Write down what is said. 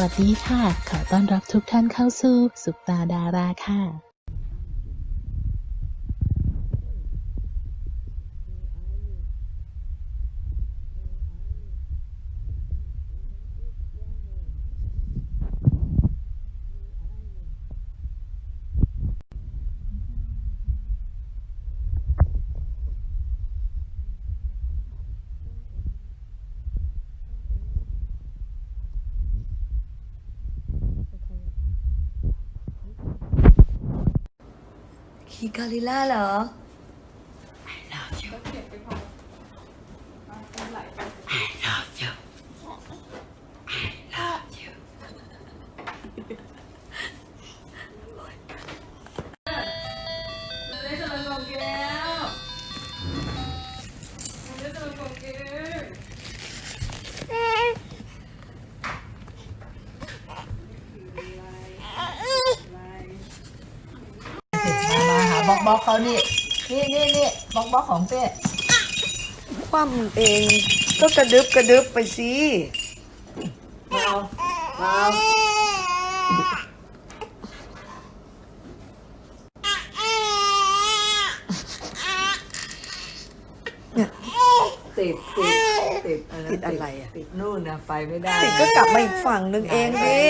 วัสดีค่ะ ขอต้อนรับทุกท่านเข้าสู่ สุปตาดาราค่ะ คีกาลิ บล็อกบล็อกเขานี่นี่นี่นี่บล็อกบล็อกของเป้ความเอง ก็กระดึบกระดึบไปสิมาเอามาเอาติดติดติดนนั้นติดอะไรอะติดนู่นนะไปไม่ได้ ติดก็กลับมาอีกฝั่งหนึ่งเองดิ